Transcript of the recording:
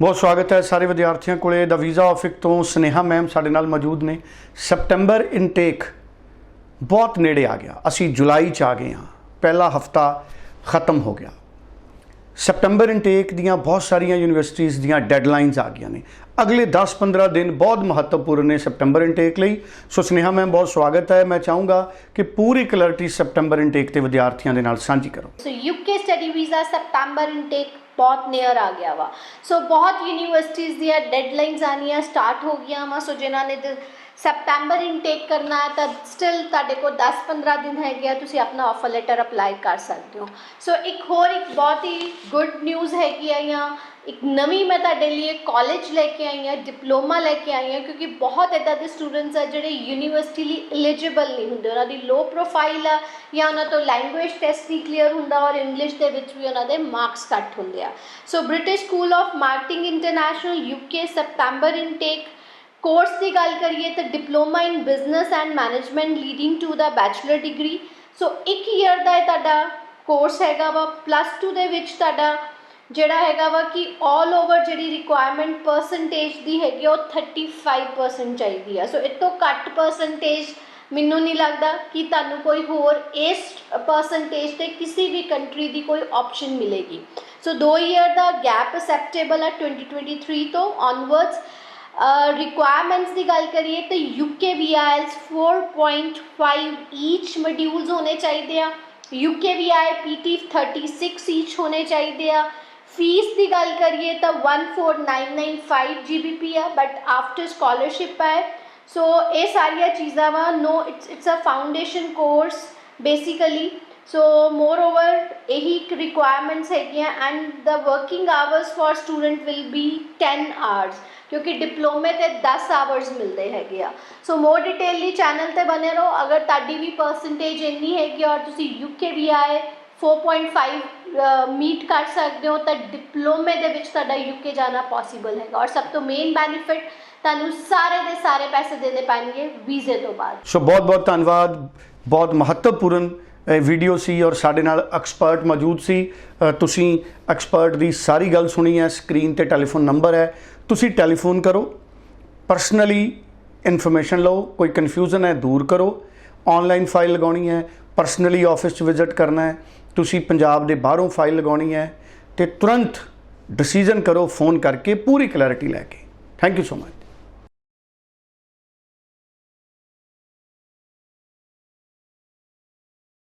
ਬਹੁਤ ਸਵਾਗਤ ਹੈ ਸਾਰੇ ਵਿਦਿਆਰਥੀਆਂ ਕੋਲੇ। ਦਾ ਵੀਜ਼ਾ ਆਫਿਸ ਤੋਂ ਸਨੇਹਾ ਮੈਮ ਸਾਡੇ ਨਾਲ ਮੌਜੂਦ ਨੇ। ਸਪਟੈਂਬਰ ਇਨਟੇਕ ਬਹੁਤ ਨੇੜੇ ਆ ਗਿਆ। ਅਸੀਂ ਜੁਲਾਈ ਚ ਆ ਗਏ ਹਾਂ। ਪਹਿਲਾ ਹਫਤਾ ਖਤਮ ਹੋ ਗਿਆ। ਸਪਟੈਂਬਰ ਇਨਟੇਕ ਦੀਆਂ ਬਹੁਤ ਸਾਰੀਆਂ ਯੂਨੀਵਰਸਿਟੀਆਂ ਦੀਆਂ ਡੈਡਲਾਈਨਸ ਆ ਗਈਆਂ ਨੇ। ਅਗਲੇ 10-15 ਦਿਨ ਬਹੁਤ ਮਹੱਤਵਪੂਰਨ ਨੇ ਸਪਟੈਂਬਰ ਇਨਟੇਕ ਲਈ। ਸੋ ਸਨੇਹਾ, ਮੈਮ, ਬਹੁਤ ਸਵਾਗਤ ਹੈ। ਮੈਂ ਚਾਹੂੰਗਾ ਕਿ ਪੂਰੀ ਕਲੈਰਿਟੀ ਸਪਟੈਂਬਰ ਇਨਟੇਕ ਤੇ ਵਿਦਿਆਰਥੀਆਂ ਦੇ ਨਾਲ ਸਾਂਝੀ ਕਰੋ। So UK study visa September intake ਬਹੁਤ ਨੀਅਰ ਆ ਗਿਆ ਵਾ। ਸੋ ਬਹੁਤ ਯੂਨੀਵਰਸਿਟੀਜ਼ ਦੀਆਂ ਡੈਡਲਾਈਨਸ ਆਨੀਆਂ ਸਟਾਰਟ ਹੋ ਗਈਆਂ ਵਾ। ਸੋ ਜਿਨ੍ਹਾਂ ਨੇ ਸੈਪਟੈਂਬਰ ਇਨਟੇਕ ਕਰਨਾ ਹੈ, ਤਾਂ ਸਟਿਲ ਤੁਹਾਡੇ ਕੋਲ 10-15 ਦਿਨ ਹੈਗੇ ਆ। ਤੁਸੀਂ ਆਪਣਾ ਆਫਰ ਲੈਟਰ ਅਪਲਾਈ ਕਰ ਸਕਦੇ ਹੋ। ਸੋ ਇੱਕ ਹੋਰ ਇੱਕ ਬਹੁਤ ਹੀ ਗੁੱਡ ਨਿਊਜ਼ ਹੈਗੀ ਆ ਜਾਂ ਇੱਕ ਨਵੀਂ ਮੈਂ ਤੁਹਾਡੇ ਲਈ ਕਾਲਜ ਲੈ ਕੇ ਆਈ ਹਾਂ ਡਿਪਲੋਮਾ ਲੈ ਕੇ ਆਈ ਹਾਂ, ਕਿਉਂਕਿ ਬਹੁਤ ਇਦਾਂ ਦੇ ਸਟੂਡੈਂਟਸ ਆ ਜਿਹੜੇ ਯੂਨੀਵਰਸਿਟੀ ਲਈ ਐਲੀਜੀਬਲ ਨਹੀਂ ਹੁੰਦੇ। ਉਹਨਾਂ ਦੀ ਲੋ ਪ੍ਰੋਫਾਈਲ ਆ ਜਾਂ ਉਹਨਾਂ ਤੋਂ ਲੈਂਗੁਏਜ ਟੈਸਟ ਨਹੀਂ ਕਲੀਅਰ ਹੁੰਦਾ ਔਰ ਇੰਗਲਿਸ਼ ਦੇ ਵਿੱਚ ਵੀ ਉਹਨਾਂ ਦੇ ਮਾਰਕਸ ਘੱਟ ਹੁੰਦੇ ਆ। So British school of marketing international UK September intake course ਦੀ ਗੱਲ ਕਰੀਏ ਤਾਂ diploma in business and management leading to the bachelor degree so ਇੱਕ ਈਅਰ ਦਾ ਇਹ ਤੁਹਾਡਾ ਕੋਰਸ ਹੈਗਾ ਵਾ ਪਲੱਸ 2 ਦੇ ਵਿੱਚ ਤੁਹਾਡਾ ਜਿਹੜਾ ਹੈਗਾ ਵਾ ਕਿ 올 ਓਵਰ ਜਿਹੜੀ ਰਿਕੁਆਇਰਮੈਂਟ ਪਰਸੈਂਟੇਜ ਦੀ ਹੈਗੀ ਆ, ਉਹ 35% ਚਾਹੀਦੀ ਆ। ਸੋ ਇਹ ਤੋਂ ਘੱਟ ਪਰਸੈਂਟੇਜ ਮੈਨੂੰ ਨਹੀਂ ਲੱਗਦਾ ਕਿ ਤੁਹਾਨੂੰ ਕੋਈ ਹੋਰ ਇਸ ਪਰਸੈਂਟੇਜ ਤੇ ਕਿਸੇ ਵੀ ਕੰਟਰੀ ਦੀ ਕੋਈ ਆਪਸ਼ਨ ਮਿਲੇਗੀ। ਸੋ 2 ਈਅਰ ਦਾ ਗੈਪ ਅਸੈਪਟੇਬਲ ਹੈ 2023 ਤੋਂ ਔਨਵਰਡਸ ਰਿਕੁਆਇਰਮੈਂਟਸ ਦੀ ਗੱਲ ਕਰੀਏ ਤਾਂ ਯੂਕੇ ਵੀਆਈਐਲਸ 4.5 ਈਚ ਮੋਡਿਊਲਸ ਹੋਣੇ ਚਾਹੀਦੇ ਆ। ਯੂਕੇ ਵੀਆਈ ਪੀਟੀ 36 ਈਚ ਹੋਣੇ ਚਾਹੀਦੇ ਆ। ਫੀਸ ਦੀ ਗੱਲ ਕਰੀਏ ਤਾਂ 14995 ਜੀਬੀਪੀ ਆ ਬਟ ਆਫਟਰ ਸਕਾਲਰਸ਼ਿਪ ਹੈ ਸੋ ਇਹ ਸਾਰੀਆਂ ਚੀਜ਼ਾਂ ਵਾ no it's it's uh foundation course basically so more over ਇਹੀ ਰਿਕੁਆਇਰਮੈਂਟਸ ਹੈਗੀਆਂ and the working hours for student will be 10 hours ਕਿਉਂਕਿ ਡਿਪਲੋਮੇ ਤੇ 10 ਆਵਰਸ ਮਿਲਦੇ ਹੈਗੇ ਆ ਸੋ ਮੋਰ ਡਿਟੇਲ ਲਈ ਚੈਨਲ ਤੇ ਬਨੇ ਰਹੋ ਅਗਰ ਤੁਹਾਡੀ ਵੀ ਪਰਸੈਂਟੇਜ ਇੰਨੀ ਹੈਗੀ ਔਰ ਤੁਸੀਂ ਯੂਕੇ ਵੀ ਆਏ 4.5 ਮੀਟ ਕਰ ਸਕਦੇ ਹੋ ਤਾਂ ਡਿਪਲੋਮੇ ਦੇ ਵਿੱਚ ਤੁਹਾਡਾ ਯੂਕੇ ਜਾਣਾ ਪੋਸੀਬਲ ਹੈਗਾ। ਔਰ ਸਭ ਤੋਂ ਮੇਨ ਬੈਨੀਫਿਟ ਤੁਹਾਨੂੰ ਸਾਰੇ ਦੇ ਸਾਰੇ ਪੈਸੇ ਦੇਣੇ ਪੈਣਗੇ ਵੀਜ਼ੇ ਤੋਂ ਬਾਅਦ। ਸੋ ਬਹੁਤ ਬਹੁਤ ਧੰਨਵਾਦ। ਬਹੁਤ ਮਹੱਤਵਪੂਰਨ ਵੀਡੀਓ ਸੀ ਔਰ ਸਾਡੇ ਨਾਲ ਐਕਸਪਰਟ ਮੌਜੂਦ ਸੀ। ਤੁਸੀਂ ਐਕਸਪਰਟ ਦੀ ਸਾਰੀ ਗੱਲ ਸੁਣੀ ਹੈ ਸਕਰੀਨ ਤੇ ਟੈਲੀਫੋਨ ਨੰਬਰ ਹੈ। ਤੁਸੀਂ ਟੈਲੀਫੋਨ ਕਰੋ ਪਰਸਨਲੀ ਇਨਫੋਰਮੇਸ਼ਨ ਲਓ, ਕੋਈ ਕਨਫਿਊਜ਼ਨ ਹੈ, ਦੂਰ ਕਰੋ। ਆਨਲਾਈਨ ਫਾਈਲ ਲਗਾਉਣੀ ਹੈ ਪਰਸਨਲੀ ਆਫਿਸ 'ਚ ਵਿਜ਼ਿਟ ਕਰਨਾ ਹੈ, ਤੁਸੀਂ ਪੰਜਾਬ ਦੇ ਬਾਹਰੋਂ ਫਾਈਲ ਲਗਾਉਣੀ ਹੈ ਤੇ ਤੁਰੰਤ ਡਿਸੀਜਨ ਕਰੋ ਫੋਨ ਕਰਕੇ ਪੂਰੀ ਕਲੈਰਿਟੀ ਲੈ ਕੇ। Thank you so much